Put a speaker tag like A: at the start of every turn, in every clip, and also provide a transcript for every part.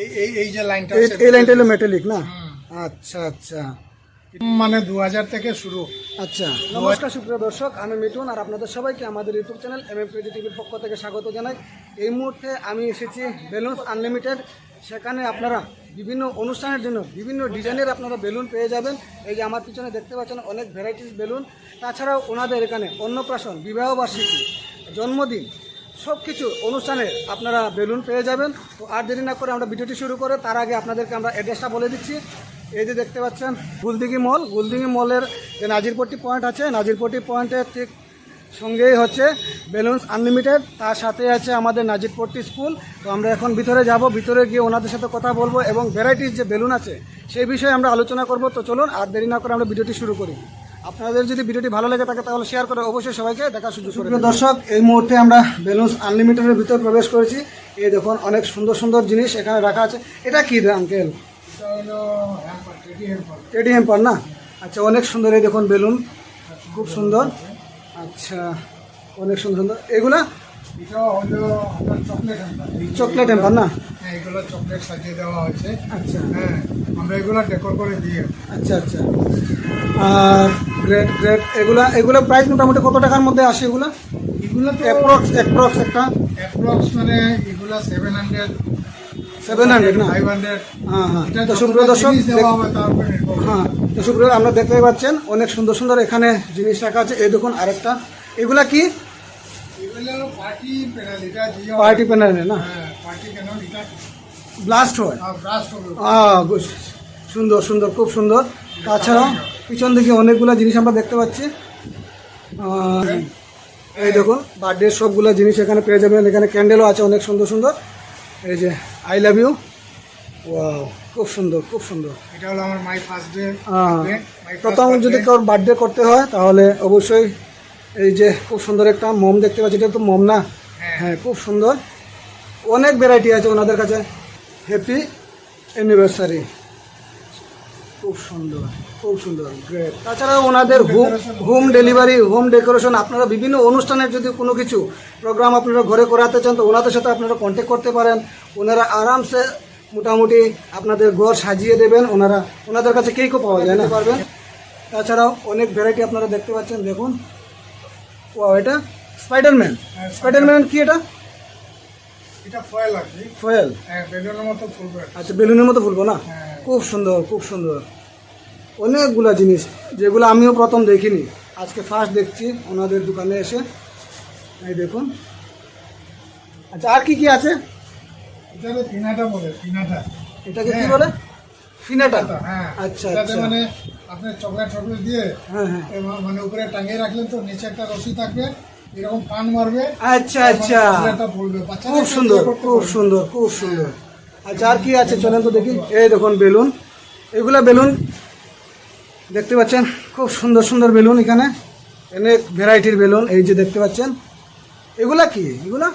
A: এই এই এই যে লাইনটা
B: এই
A: আছে,
B: লাইনটা হলো মেটালিক না? আচ্ছা আচ্ছা।
A: মানে দু হাজার থেকে শুরু।
B: আচ্ছা। নমস্কার সুপ্রিয় দর্শক আমি আর আপনাদের সবাইকে আমাদের ইউটিউব চ্যানেল এম এম টিভির পক্ষ থেকে স্বাগত জানাই। এই মুহূর্তে আমি এসেছি বেলুনস আনলিমিটেড সেখানে আপনারা বিভিন্ন অনুষ্ঠানের জন্য বিভিন্ন ডিজাইনের আপনারা বেলুন পেয়ে যাবেন। এই যে আমার পিছনে দেখতে পাচ্ছেন অনেক ভ্যারাইটিস বেলুন। তাছাড়াও ওনাদের এখানে অন্নপ্রাশন বিবাহবার্ষিকী জন্মদিন সব কিছু অনুষ্ঠানে আপনারা বেলুন পেয়ে যাবেন। তো আর দেরি না করে আমরা ভিডিওটি শুরু করে, তার আগে আপনাদেরকে আমরা অ্যাড্রেসটা বলে দিচ্ছি। এই যে দেখতে পাচ্ছেন, গুলদিঘি মল। গুলদিঘি মলের যে নাজিরপট্টি পয়েন্ট আছে, নাজিরপট্টি পয়েন্টের ঠিক সঙ্গেই হচ্ছে বেলুনস আনলিমিটেড। তার সাথে আছে আমাদের নাজিরপট্টি স্কুল। তো আমরা এখন ভিতরে যাব, ভিতরে গিয়ে ওনাদের সাথে কথা বলব এবং ভ্যারাইটিস যে বেলুন আছে, সেই বিষয়ে আমরা আলোচনা করব। তো চলুন, আর দেরি না করে আমরা ভিডিওটি শুরু করি। আপনাদের যদি ভিডিওটি ভালো লাগে থাকে তাহলে শেয়ার করে অবশ্যই সবাইকে দেখার সুযোগ করে দর্শক এই মুহূর্তে আমরা বেলুন্স আনলিমিটেডের ভিতরে প্রবেশ করেছি। এই দেখুন অনেক সুন্দর সুন্দর জিনিস এখানে রাখা আছে। এটা কি আঙ্কেল
A: টেডি হ্যাম্পার
B: না? আচ্ছা অনেক সুন্দর এই দেখুন বেলুন। খুব সুন্দর। আচ্ছা অনেক সুন্দর সুন্দর। এগুলা
A: এটা হলো আপনার চকলেট হ্যাম্পার
B: চকলেট হেম্পার না?
A: হ্যাঁ এগুলো চকলেট সাজিয়ে দেওয়া হয়েছে।
B: আচ্ছা।
A: হ্যাঁ আমরা এগুলো ডেকোর করে দিয়ে
B: আচ্ছা আচ্ছা। আর গ্রেট গ্রেট এগুলা এগুলো প্রাইস মোটামুটি কত টাকার মধ্যে আসে এগুলা?
A: এগুলো তো
B: অ্যাপ্রক্স অ্যাপ্রক্স একটা?
A: অ্যাপ্রক্স মানে এগুলো সেভেন হান্ড্রেড
B: সেভেন হান্ড্রেড না?
A: ফাইভ হান্ড্রেড
B: হ্যাঁ হ্যাঁ।
A: এটা
B: তো সুপ্রিয় দর্শক। হ্যাঁ তো সুপ্রিয় আমরা দেখতে পাচ্ছেন অনেক সুন্দর সুন্দর এখানে জিনিস রাখা আছে। এই দেখুন আরেকটা। এগুলা কি?
A: পার্টি প্যানেল
B: না?
A: হ্যাঁ
B: ব্লাস্ট হয়? Ah, good. সুন্দর সুন্দর খুব সুন্দর। তাছাড়া পিছন দিকে অনেকগুলো জিনিস আমরা দেখতে পাচ্ছি। এই দেখুন বার্থডে সবগুলো জিনিস এখানে পেয়ে যাবেন। এখানে ক্যান্ডেলও আছে অনেক সুন্দর সুন্দর। এই যে আই লাভ ইউ ওয়াও খুব সুন্দর খুব সুন্দর।
A: এটা হলো আমার মাই ফার্স্ট ডে
B: আহ, প্রথম যদি কারোর বার্থডে করতে হয় তাহলে অবশ্যই এই যে খুব সুন্দর একটা মোম দেখতে পাচ্ছি এটা তো মোম না? হ্যাঁ। খুব সুন্দর। অনেক ভ্যারাইটি আছে ওনাদের কাছে। হ্যাপি অ্যানিভার্সারি খুব সুন্দর খুব সুন্দর গ্রেট তাছাড়াও ওনাদের home home delivery home decoration আপনারা বিভিন্ন অনুষ্ঠানের যদি কোনো কিছু প্রোগ্রাম আপনারা ঘরে করাতে চান তো ওনাদের সাথে আপনারা কন্ট্যাক্ট করতে পারেন। ওনারা আরামসে মোটামুটি আপনাদের ঘর সাজিয়ে দেবেন। ওনারা ওনাদের কাছে কেকও পাওয়া যায় না। পারবেন। তাছাড়াও অনেক ভ্যারাইটি আপনারা দেখতে পাচ্ছেন দেখুন। ও এটা স্পাইডারম্যান স্পাইডারম্যান কি এটা?
A: এটা ফয়েল আর কি।
B: ফয়েল
A: হ্যাঁ বেলুনের মতো ফুলবে।
B: আচ্ছা বেলুনের মতো ফুলবো না?
A: হ্যাঁ।
B: খুব সুন্দর খুব সুন্দর। অনেকগুলা জিনিস যেগুলো আমিও প্রথম দেখিনি। আজকে ফার্স্ট দেখছি ওনাদের দোকানে এসে। এই দেখুন। আচ্ছা আর কি কি আছে?
A: এটা তো পিনাটা বলে পিনাটা
B: এটাকে কি বলে? ফিনাটা?
A: হ্যাঁ।
B: আচ্ছা আচ্ছা।
A: মানে আপনি চকলেট টকলেট দিয়ে
B: হ্যাঁ হ্যাঁ।
A: মানে উপরে টাঙিয়ে রাখলেন তো নিচে একটা রশি থাকবে এরকম পান মারবে
B: আচ্ছা আচ্ছা।
A: পড়বে
B: খুব সুন্দর খুব সুন্দর খুব সুন্দর। আচ্ছা আর কি আছে? চলেন তো দেখি। এই দেখুন বেলুন। এগুলা বেলুন দেখতে পাচ্ছেন? খুব সুন্দর সুন্দর বেলুন এখানে। অনেক ভ্যারাইটির বেলুন এই যে দেখতে পাচ্ছেন। এগুলা কি? এগুলা?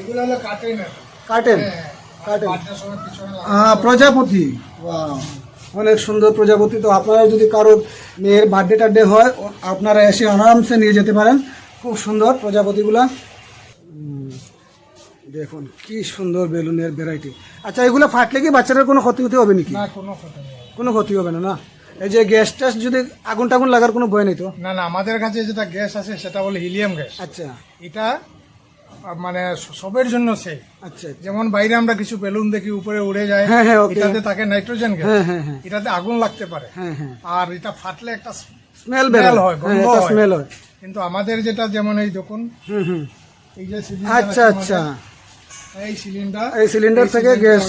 A: এগুলো হলো কাটেন
B: কার্টেন
A: হ্যাঁ
B: প্রজাপতি। অনেক সুন্দর প্রজাপতি। তো আপনারা যদি কারোর মেয়ের বার্থডে টার্থডে হয় আপনারা এসে আরামসে নিয়ে যেতে পারেন। খুব সুন্দর প্রজাপতিগুলা। দেখুন কি সুন্দর বেলুনের ভ্যারাইটি আচ্ছা এগুলো ফাটলে কি বাচ্চাদের কোনো ক্ষতি হতে হবে নাকি?
A: না কোনো ক্ষতি
B: কোনো ক্ষতি হবে না না? এই যে গ্যাস ট্যাস যদি আগুন টাগুন লাগার কোনো ভয় নেই তো?
A: না না আমাদের কাছে যেটা গ্যাস আছে সেটা বলে হিলিয়াম গ্যাস
B: আচ্ছা।
A: এটা মানে সবের জন্য সেই
B: আচ্ছা
A: যেমন বাইরে আমরা কিছু বেলুন দেখি উপরে উড়ে যায়।
B: হ্যাঁ, হ্যাঁ,
A: এটাতে থাকে নাইট্রোজেন গ্যাস।
B: হ্যাঁ
A: এটাতে আগুন লাগতে পারে।
B: হ্যাঁ হ্যাঁ।
A: আর এটা ফাটলে একটা
B: স্মেল বের
A: হয়, গন্ধ
B: স্মেল হয়।
A: কিন্তু আমাদের যেটা যেমন এই দেখুন
B: হুম হুম।
A: এই যে
B: আচ্ছা আচ্ছা।
A: এই সিলিন্ডার
B: এই সিলিন্ডার থেকে গ্যাস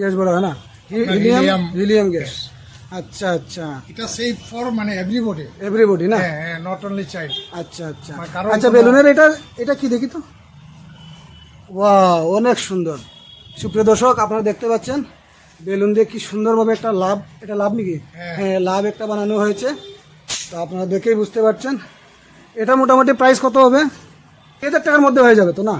B: গ্যাস বড় হয় না? Helium helium gas. আচ্ছা আচ্ছা।
A: এটা সেফ ফর মানে এভরিবডি
B: এভরিবডি না?
A: হ্যাঁ হ্যাঁ নট অনলি চাইল্ড
B: আচ্ছা আচ্ছা। আচ্ছা বেলুনের এটা এটা কি দেখি তো? ওয়াও অনেক সুন্দর। সুপ্রিয় দর্শক আপনারা দেখতে পাচ্ছেন বেলুন দিয়ে কি সুন্দরভাবে একটা লাভ এটা লাভ নাকি?
A: হ্যাঁ।
B: হ্যাঁ লাভ একটা বানানো হয়েছে। তো আপনারা দেখেই বুঝতে পারছেন। এটা মোটামুটি প্রাইস কত হবে? দুই হাজার টাকার মধ্যে হয়ে যাবে তো না?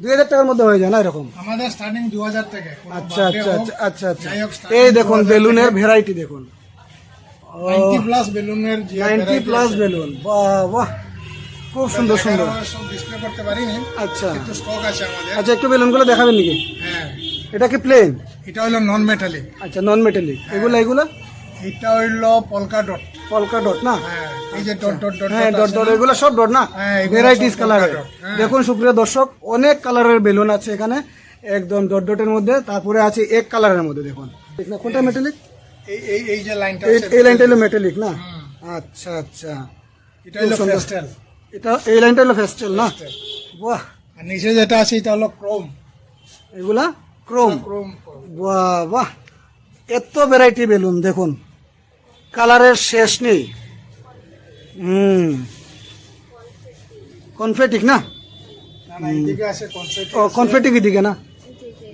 B: দুই হাজার টাকার মধ্যে হয়ে যায় না এরকম?
A: আমাদের স্টার্টিং দু হাজার কোনো
B: আচ্ছা আচ্ছা আচ্ছা আচ্ছা। আচ্ছা
A: starting
B: এই দেখুন বেলুনের ভ্যারাইটি দেখুন।
A: 90 প্লাস বেলুনের
B: নাইনটি প্লাস বেলুন। বাহ বাহ। খুব সুন্দর সুন্দর।
A: ডিসপ্লে করতে পারিনি।
B: আচ্ছা।
A: কিন্তু স্টক আছে আমাদের।
B: আচ্ছা একটু বেলুনগুলো দেখাবেন নাকি?
A: হ্যাঁ।
B: এটা কি প্লেন
A: এটা হলো নন মেটালিক
B: আচ্ছা নন মেটালিক এগুলা এগুলা?
A: এটা হইল পলকা ডট
B: পলকা ডট না?
A: হ্যাঁ এই যে ডট ডট ডট
B: হ্যাঁ
A: ডট
B: ডট? এগুলো সব ডট না?
A: হ্যাঁ,
B: ভ্যারাইটিস কালারের
A: হ্যাঁ।
B: দেখুন সুপ্রিয় দর্শক অনেক কালারের বেলুন আছে এখানে। একদম ডট ডটের মধ্যে তারপরে আছে এক কালারের মধ্যে দেখুন। কোনটা মেটালিক
A: এই এই এই যে লাইনটা
B: এই লাইনটা হলো মেটালিক না? আচ্ছা আচ্ছা।
A: এটা হলো পেস্টেল
B: এটা এই লাইনটা হলো ফেস্টেল না? বাহ।
A: আর নিচে যেটা আছে এটা হলো ক্রোম।
B: এগুলা? ক্রোম।
A: ক্রোম
B: বাহ বাহ। এত ভ্যারাইটি বেলুন দেখুন। কালারের শেষ নেই। হুম। কনফেটিক না? ও কনফেটিক দিকে না?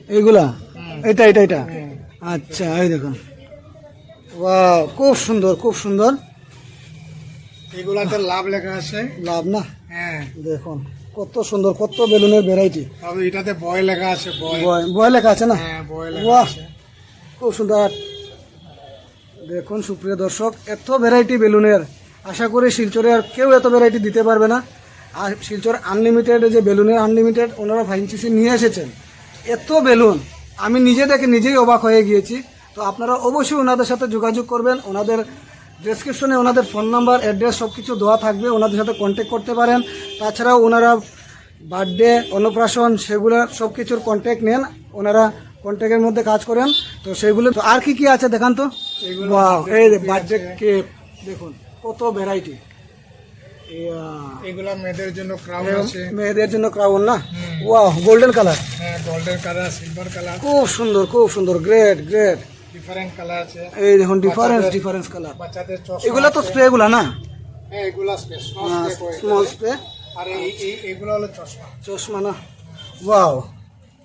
B: এইগুলা? এটা এটা এটা আচ্ছা এই দেখুন। খুব সুন্দর খুব সুন্দর।
A: এগুলাতে লাভ লেখা আছে।
B: লাভ না?
A: হ্যাঁ।
B: দেখুন কত সুন্দর কত বেলুনের ভ্যারাইটি
A: তবে এটাতে বয় লেখা আছে বয়।
B: বয় লেখা আছে না?
A: হ্যাঁ বয় লেখা আছে।
B: খুব সুন্দর। দেখুন সুপ্রিয় দর্শক এত ভ্যারাইটি বেলুনের। আশা করি শিলচরে আর কেউ এত ভ্যারাইটি দিতে পারবে না। আর শিলচর আনলিমিটেড যে বেলুনের আনলিমিটেড ওনারা ভাইনচিসি নিয়ে এসেছেন। এত বেলুন আমি নিজে দেখে নিজেই অবাক হয়ে গিয়েছি। তো আপনারা অবশ্যই ওনাদের সাথে যোগাযোগ করবেন ওনাদের ডেসক্রিপশনে ওনাদের ফোন নাম্বার অ্যাড্রেস সব কিছু দেওয়া থাকবে। ওনাদের সাথে কন্ট্যাক্ট করতে পারেন। তাছাড়াও ওনারা বার্থডে অন্নপ্রাশন সেগুলো সব কিছুর কন্ট্যাক্ট নেন। ওনারা কন্ট্যাক্টের মধ্যে কাজ করেন। তো সেগুলো আর কি কি আছে দেখান তো? এই বার্থডে। কেক দেখুন কত ভ্যারাইটি
A: এগুলা মেয়েদের জন্য ক্রাউন আছে।
B: মেয়েদের জন্য ক্রাউন না? ওয়াও গোল্ডেন কালার
A: হ্যাঁ গোল্ডেন কালার সিলভার কালার
B: খুব সুন্দর খুব সুন্দর গ্রেট গ্রেট
A: ডিফারেন্ট কালার আছে।
B: এই দেখুন ডিফারেন্স ডিফারেন্স কালার
A: বাচ্চাদের চশমা
B: এগুলা তো স্প্রে গুলা না?
A: হ্যাঁ এগুলা স্পেশাল
B: স্মল স্প্রে
A: আর এই এই এগুলো হলো চশমা।
B: চশমা না? ওয়াও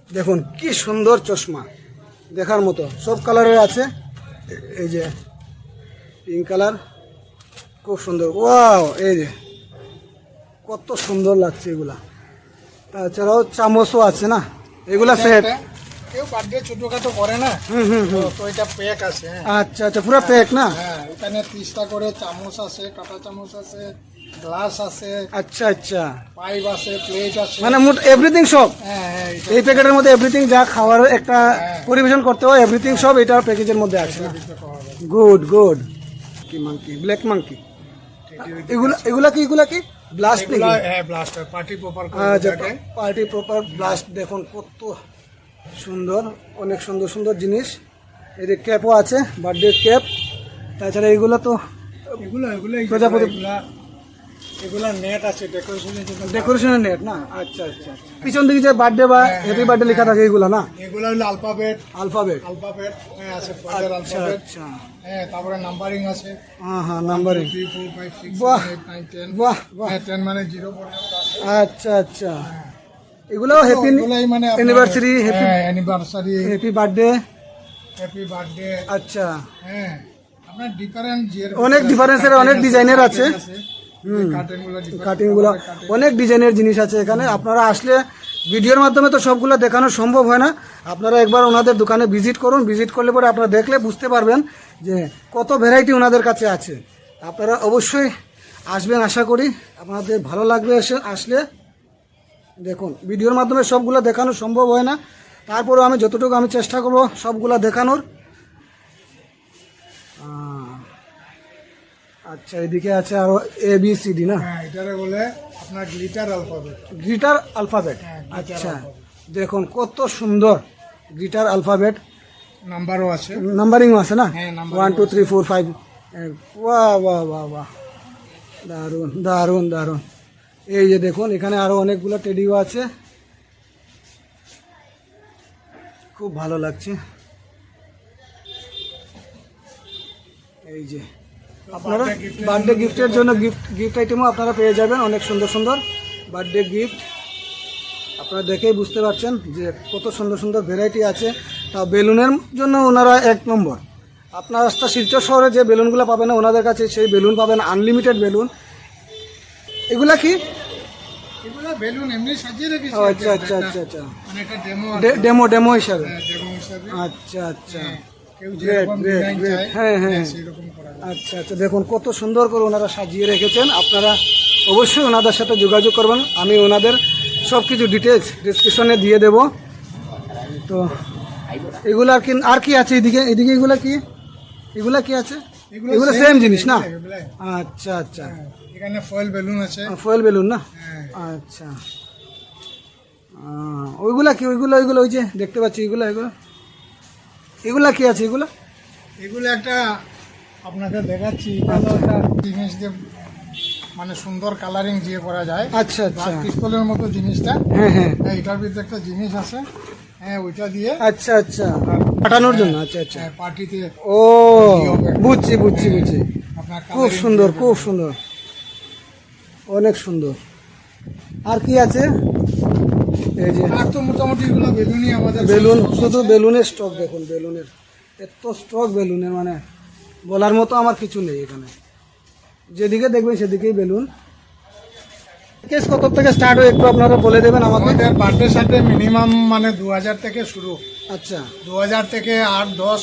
B: দেখুন কি সুন্দর চশমা। দেখার মতো। সব কালারের আছে। এই যে পিঙ্ক কালার খুব সুন্দর। ওয়াও এই যে কত সুন্দর লাগছে এগুলা। তাছাড়াও চামচও আছে না? এগুলা সেট
A: কেউ বার্থডে ছোটখাটো করে না।
B: হুম হুম হুম।
A: তো- এটা প্যাক আছে হ্যাঁ।
B: আচ্ছা আচ্ছা পুরো প্যাক না?
A: হ্যাঁ এখানে ত্রিশটা করে চামচ আছে কাঁটা চামচ আছে গ্লাস আছে
B: আচ্ছা আচ্ছা।
A: পাইপ আছে প্লেট আছে।
B: মানে মোট এভরিথিং সব?
A: হ্যাঁ হ্যাঁ
B: এই প্যাকেটের মধ্যে এভরিথিং যা খাওয়ার একটা পরিবেশন করতে হয় এভরিথিং সব এটা প্যাকেজের মধ্যে আছে। গুড গুড কি মাংকি ব্ল্যাক মাংকি এগুলা এগুলা কি এগুলা কি? ব্লাস্ট নাকি?
A: হ্যাঁ পার্টি
B: আচ্ছা পার্টি প্রপার ব্লাস্ট দেখুন কত সুন্দর অনেক সুন্দর সুন্দর জিনিস। যে ক্যাপও আছে বার্থডে ক্যাপ তাছাড়া এগুলো তো
A: এগুলো এগুলো
B: প্রজাপতি-
A: এগুলা নেট আছে ডেকোরেশনের জন্য
B: ডেকোরেশনের নেট না? আচ্ছা আচ্ছা। পিছন দিকে যে বার্থডে বা হ্যাপি বার্থডে লেখা থাকে এগুলো না?
A: এগুলো হলো আলফাবেট
B: আলফাবেট
A: আলফাবেট হ্যাঁ আছে
B: আচ্ছা
A: আলফাবেট
B: আচ্ছা।
A: হ্যাঁ তারপরে নাম্বারিং আছে।
B: হ্যাঁ হ্যাঁ numbering
A: three four five six
B: বাহ। বাহ বাহ।
A: হ্যাঁ টেন মানে জিরো পর্যন্ত
B: আচ্ছা আচ্ছা। এগুলো হ্যাপি
A: মানে
B: anniversary happy
A: anniversary
B: happy birthday
A: happy birthday
B: আচ্ছা।
A: হ্যাঁ আপনার ডিফারেন্ট
B: অনেক difference-এর, অনেক design-এর আছে।
A: কার্টেনগুলো
B: কাটিং। গুলো অনেক ডিজাইনের জিনিস আছে এখানে। আপনারা আসলে ভিডিওর মাধ্যমে তো সবগুলো দেখানো সম্ভব হয় না। আপনারা একবার ওনাদের দোকানে ভিজিট করুন। ভিজিট করলে পরে আপনারা দেখলে বুঝতে পারবেন যে কত ভ্যারাইটি ওনাদের কাছে আছে। আপনারা অবশ্যই আসবেন আশা করি। আপনাদের ভালো লাগবে এসে আসলে দেখুন ভিডিওর মাধ্যমে সবগুলো দেখানো সম্ভব হয় না। তারপরেও আমি যতটুকু আমি চেষ্টা করব সবগুলো দেখানোর। আচ্ছা এদিকে আছে আরও এ বি সি ডি না?
A: হ্যাঁ এটারে বলে আপনার গ্লিটার অ্যালফাবেট
B: গ্রিটার আলফাবেট?
A: হ্যাঁ,
B: আচ্ছা দেখুন কত সুন্দর গ্রিটার আলফাবেট।
A: নাম্বারও আছে।
B: নাম্বারিংও আছে না? One two three four five বাহ বাহ বাহ বাহ দারুণ দারুণ দারুণ। এই যে দেখুন এখানে আরও অনেকগুলো টেডিও আছে। খুব ভালো লাগছে। এই যে আপনারা বার্থডে গিফটের জন্য গিফট গিফট আইটেমও আপনারা পেয়ে যাবেন অনেক সুন্দর সুন্দর। বার্থডে গিফট আপনারা দেখেই বুঝতে পারছেন যে কত সুন্দর সুন্দর ভ্যারাইটি আছে। তা বেলুনের জন্য ওনারা এক নম্বর। আপনার রাস্তা শিলচর শহরে যে বেলুনগুলো পাবেন ওনাদের কাছে সেই বেলুন পাবেন আনলিমিটেড বেলুন। এগুলা কি?
A: এগুলো বেলুন এমনি সাজিয়ে রেখেছি
B: আচ্ছা আচ্ছা আচ্ছা আচ্ছা।
A: মানে একটা ডেমো
B: ডেমো ডেমো হিসাবে।
A: ডেমো হিসাবে।
B: আচ্ছা আচ্ছা। হ্যাঁ, হ্যাঁ।
A: করা যায়।
B: আচ্ছা আচ্ছা। দেখুন কত সুন্দর করে ওনারা সাজিয়ে রেখেছেন। আপনারা অবশ্যই ওনাদের সাথে যোগাযোগ করবেন। আমি ওনাদের সব কিছু ডিটেলস ডিসক্রিপশনে দিয়ে দেব। তো এগুলো আর কি আর কি আছে এদিকে? এদিকে এগুলো কি? এগুলা কি আছে?
A: এগুলো
B: সেম জিনিস না। আচ্ছা আচ্ছা।
A: হ্যাঁ, এখানে ফয়েল বেলুন আছে।
B: ফয়েল বেলুন না?
A: হ্যাঁ।
B: আচ্ছা। ওইগুলা কি ওইগুলো ওইগুলো ওই যে দেখতে পাচ্ছি এগুলো এগুলো? এগুলা কি আছে এগুলো?
A: এগুলো একটা আপনাকে দেখাচ্ছি একটা জিনিস দিয়ে মানে সুন্দর কালারিং দিয়ে করা যায়।
B: আচ্ছা আচ্ছা।
A: পিস্তলের মতো জিনিসটা।
B: হ্যাঁ হ্যাঁ।
A: হ্যাঁ, এটার ভিতরে একটা জিনিস আছে। হ্যাঁ ওইটা দিয়ে
B: আচ্ছা আচ্ছা। কাটানোর জন্য? আচ্ছা আচ্ছা।
A: হ্যাঁ, পার্টিতে
B: ও বুঝছি বুঝছি বুঝছি। খুব সুন্দর খুব সুন্দর। অনেক সুন্দর। আর কি আছে? এই যে
A: আর তো মোটামুটি এগুলো বেলুনই আমাদের
B: বেলুন শুধু বেলুনের স্টক দেখুন বেলুনের। এত স্টক বেলুনের মানে বলার মতো আমার কিছু নেই এখানে। যেদিকে দেখবেন সেদিকেই বেলুন। কেস কত থেকে স্টার্ট হয় একটু আপনারা বলে দেবেন
A: আমাদের? বার্থডে সাথে মিনিমাম মানে দু হাজার থেকে শুরু।
B: আচ্ছা।
A: দু হাজার থেকে আট দশ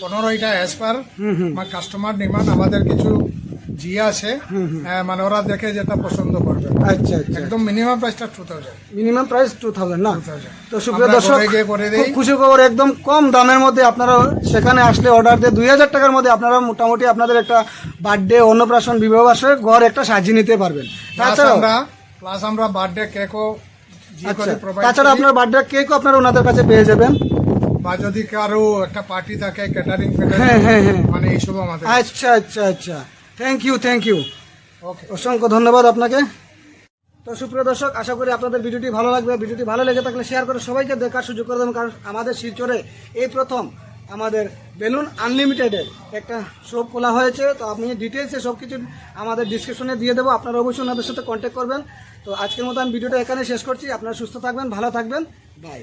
A: পনেরো এটা as per
B: hmm
A: customer demand আমাদের কিছু জি আছে। হ্যাঁ, মানে ওরা দেখে যেটা পছন্দ করবে।
B: আচ্ছা আচ্ছা।
A: একদম মিনিমাম প্রাইসটা two thousand
B: minimum price two thousand না? তো সুপ্রিয় দর্শক খুশি খবর একদম কম দামের মধ্যে আপনারা সেখানে আসলে অর্ডার দিয়ে দুই হাজার টাকার মধ্যে আপনারা মোটামুটি আপনাদের একটা বার্থডে অন্নপ্রাশন বিবাহ ঘর একটা সাজিয়ে নিতে পারবেন।
A: আমরা প্লাস আমরা বার্থডে কেকও
B: আচ্ছা
A: প্রোভাইড
B: তাছাড়া আপনার বার্থডে কেকও আপনারা ওনাদের কাছে পেয়ে যাবেন।
A: বা যদি কারও একটা পার্টি থাকে ক্যাটারিং
B: হ্যাঁ হ্যাঁ হ্যাঁ।
A: মানে এইসব আমাদের।
B: আচ্ছা আচ্ছা আচ্ছা। Thank you thank you
A: okay
B: অসংখ্য ধন্যবাদ আপনাকে। তো সুপ্রিয় দর্শক আশা করি আপনাদের ভিডিওটি ভালো লাগবে। ভিডিওটি ভালো লেগে থাকলে শেয়ার করে সবাইকে দেখার সুযোগ করে দেবেন কারণ আমাদের শিলচরে এই প্রথম আমাদের বেলুন আনলিমিটেডের একটা শপ খোলা হয়েছে, তো আপনি ডিটেলসে সব কিছু আমাদের ডিসক্রিপশনে দিয়ে দেবো। আপনারা অবশ্যই ওনাদের সাথে কন্ট্যাক্ট করবেন। তো আজকের মতো আমি ভিডিওটা এখানে শেষ করছি। আপনারা সুস্থ থাকবেন, ভালো থাকবেন। বাই